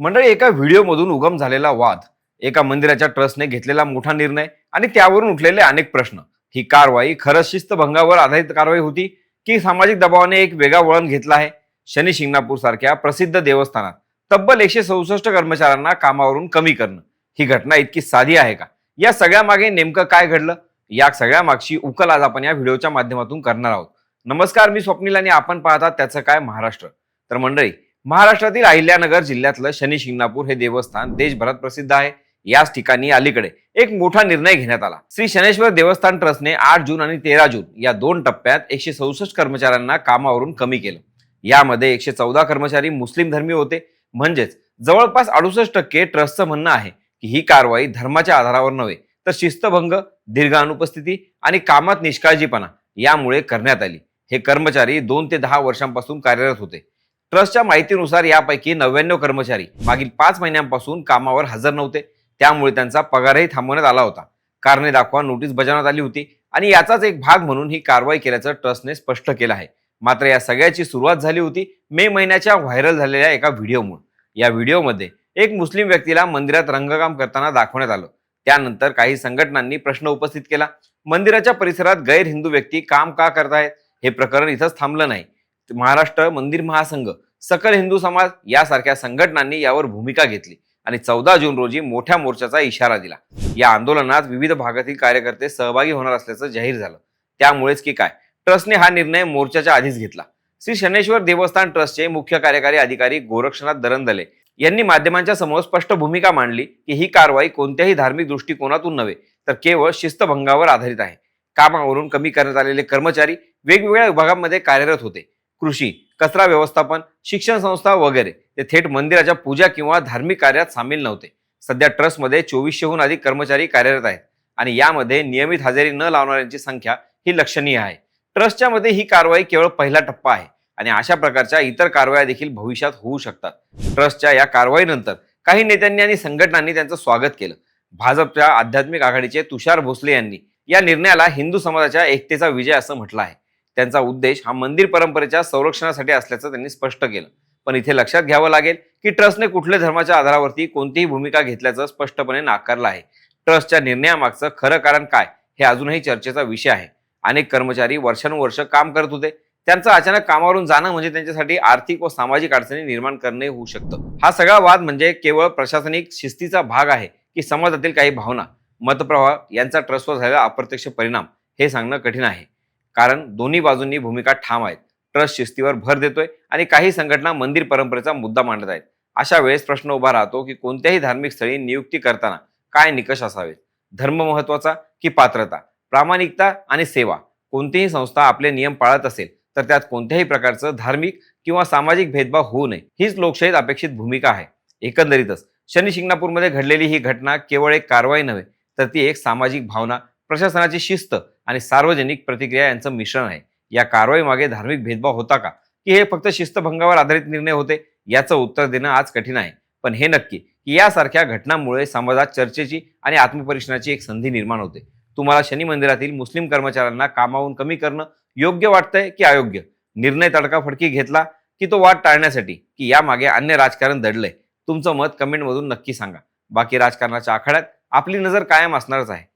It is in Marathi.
मंडळी एका व्हिडिओमधून उगम झालेला वाद एका मंदिराच्या ट्रस्टने घेतलेला मोठा निर्णय आणि त्यावरून उठलेले अनेक प्रश्न. ही कारवाई खरंच शिस्तभंगावर आधारित कारवाई होती की सामाजिक दबावाने एक वेगळा वळण घेतला आहे? शनी शिंगणापूर सारख्या प्रसिद्ध देवस्थानात तब्बल एकशे चौसष्ट कर्मचाऱ्यांना कामावरून कमी करणं. ही घटना इतकी साधी आहे का? या सगळ्या मागे नेमकं काय घडलं? या सगळ्या मागची उकल आज आपण या व्हिडिओच्या माध्यमातून करणार आहोत. नमस्कार मी स्वप्नील आणि आपण पाहतात त्याचं काय महाराष्ट्र. तर मंडळी महाराष्ट्रातील अहिल्यानगर जिल्ह्यातलं शनी शिंगणापूर हे देवस्थान देशभरात प्रसिद्ध आहे. याच ठिकाणी अलीकडे एक मोठा निर्णय घेण्यात आला. श्री शनेश्वर देवस्थान ट्रस्टने आठ जून आणि तेरा जून या दोन टप्प्यात एकशे चौसष्ट कर्मचाऱ्यांना कामावरून कमी केलं. यामध्ये एकशे चौदा कर्मचारी मुस्लिम धर्मी होते. म्हणजेच जवळपास अडुसष्ट टक्के ट्रस्टचं म्हणणं आहे की ही कारवाई धर्माच्या आधारावर नव्हे तर शिस्तभंग दीर्घ अनुपस्थिती आणि कामात निष्काळजीपणा यामुळे करण्यात आली. हे कर्मचारी दोन ते दहा वर्षांपासून कार्यरत होते. ट्रस्टच्या माहितीनुसार यापैकी नव्याण्णव कर्मचारी मागील पाच महिन्यांपासून कामावर हजर नव्हते. त्यामुळे त्यांचा पगारही थांबवण्यात आला होता. कारणे दाखवा नोटीस बजावण्यात आली होती आणि याचाच एक भाग म्हणून ही कारवाई केल्याचं ट्रस्टने स्पष्ट केलं आहे. मात्र या सगळ्याची सुरुवात झाली होती मे महिन्याच्या व्हायरल झालेल्या एका व्हिडिओमुळे. या व्हिडिओमध्ये एक मुस्लिम व्यक्तीला मंदिरात रंगकाम करताना दाखवण्यात आलं. त्यानंतर काही संघटनांनी प्रश्न उपस्थित केला. मंदिराच्या परिसरात गैर हिंदू व्यक्ती काम का करतायत हे प्रकरण इथंच थांबलं नाही. महाराष्ट्र मंदिर महासंघ सकल हिंदू समाज यासारख्या संघटनांनी यावर भूमिका घेतली आणि चौदा जून रोजी मोठ्या मोर्चाचा इशारा दिला. या आंदोलनात विविध भागातील कार्यकर्ते सहभागी होणार असल्याचं जाहीर झालं. त्यामुळेच की काय? ट्रस्टने हा निर्णय मोर्चाच्या आधीच घेतला. श्री शनेश्वर देवस्थान ट्रस्टचे मुख्य कार्यकारी अधिकारी गोरक्षनाथ दरंदले यांनी माध्यमांच्या समोर स्पष्ट भूमिका मांडली की ही कारवाई कोणत्याही धार्मिक दृष्टिकोनातून नव्हे तर केवळ शिस्तभंगावर आधारित आहे. कामावरून कमी करण्यात आलेले कर्मचारी वेगवेगळ्या विभागांमध्ये कार्यरत होते. कृषी कचरा व्यवस्थापन शिक्षण संस्था वगैरे. ते थेट मंदिराच्या पूजा किंवा धार्मिक कार्यात सामील नव्हते. सध्या ट्रस्टमध्ये चोवीसशेहून अधिक कर्मचारी कार्यरत आहेत आणि यामध्ये नियमित हजेरी न लावणाऱ्यांची संख्या ही लक्षणीय आहे. ट्रस्टच्या मध्ये ही कारवाई केवळ पहिला टप्पा आहे आणि अशा प्रकारच्या इतर कारवाया देखील भविष्यात होऊ शकतात. ट्रस्टच्या या कारवाईनंतर काही नेत्यांनी आणि संघटनांनी त्यांचं स्वागत केलं. भाजपच्या आध्यात्मिक आघाडीचे तुषार भोसले यांनी या निर्णयाला हिंदू समाजाच्या एकतेचा विजय असं म्हटलं आहे. त्यांचा उद्देश हा मंदिर परंपरेच्या संरक्षणासाठी असल्याचं त्यांनी स्पष्ट केलं. पण इथे लक्षात घ्यावं लागेल की ट्रस्टने कुठल्या धर्माच्या आधारावरती कोणतीही भूमिका घेतल्याचं स्पष्टपणे नाकारलं आहे. ट्रस्टच्या निर्णयामागचं खरं कारण काय हे अजूनही चर्चेचा विषय आहे. अनेक कर्मचारी वर्षानुवर्ष काम करत होते. त्यांचं अचानक कामावरून जाणं म्हणजे त्यांच्यासाठी आर्थिक व सामाजिक अडचणी निर्माण करणे होऊ शकतं. हा सगळा वाद म्हणजे केवळ प्रशासनिक शिस्तीचा भाग आहे की समाजातील काही भावना मतप्रवाह यांचा ट्रस्टवर झालेला अप्रत्यक्ष परिणाम हे सांगणं कठीण आहे. कारण दोन्ही बाजूंनी भूमिका ठाम आहेत. ट्रस्ट शिस्तीवर भर देतोय आणि काही संघटना मंदिर परंपरेचा मुद्दा मांडत आहेत. अशा वेळेस प्रश्न उभा राहतो की कोणत्याही धार्मिक स्थळी नियुक्ती करताना काय निकष असावेत? धर्म महत्त्वाचा की पात्रता? प्रामाणिकता आणि सेवा? कोणतीही संस्था आपले नियम पाळत असेल तर त्यात कोणत्याही प्रकारचं धार्मिक किंवा सामाजिक भेदभाव होऊ नये. हीच लोकशाहीत अपेक्षित भूमिका आहे. एकंदरीतच शनी शिंगणापूरमध्ये घडलेली ही घटना केवळ एक कारवाई नव्हे तर ती एक सामाजिक भावना प्रशासनाची शिस्त आणि सार्वजनिक प्रतिक्रिया यांचं मिश्रण आहे. या कारवाईमागे धार्मिक भेदभाव होता का? की हे फक्त शिस्तभंगावर आधारित निर्णय होते? याचं उत्तर देणं आज कठीण आहे. पण हे नक्की की यासारख्या घटनांमुळे समाजात चर्चेची आणि आत्मपरीक्षणाची एक संधी निर्माण होते. तुम्हाला शनी मंदिरातील मुस्लिम कर्मचाऱ्यांना कामावून कमी करणं योग्य वाटतंय की अयोग्य? निर्णय तडकाफडकी घेतला की तो वाद टाळण्यासाठी? की यामागे अन्य राजकारण दडलंय? तुमचं मत कमेंटमधून नक्की सांगा. बाकी राजकारणाच्या आखाड्यात आपली नजर कायम असणारच आहे.